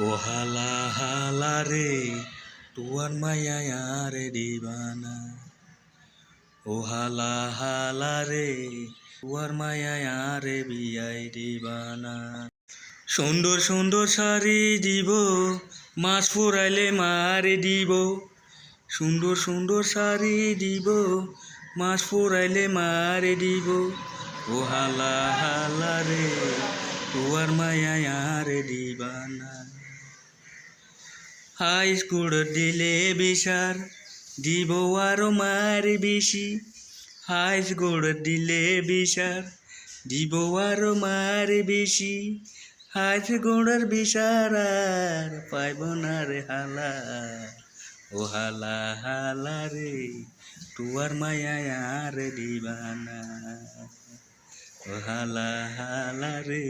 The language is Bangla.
ও হালা হালা রে, তুয়ার মায়া রে দিবানা ও হালা হালা রে, তুয়ার মায়া রে বিয়াই দিবানা সুন্দর সুন্দর শাড়ি দিব, মাছ ফুরাইলে মারে দিব। সুন্দর সুন্দর শাড়ি দিব, মাছ ফুরাইলে মারে দিব। ও হালা হালা রে, তুয়ার মায়া রে দিবানা হাই স্কুল দিলে বিশার, দিব আরও মার বেশি। হাই স্কুল দিলে বিশার, দিব আরও মার বেশি। হাই স্কুলের বিশার আর পাইব না রে হালা। ও হালা হালা রে, তুয়ার মায়া আর দিবানা ও হালা হালা রে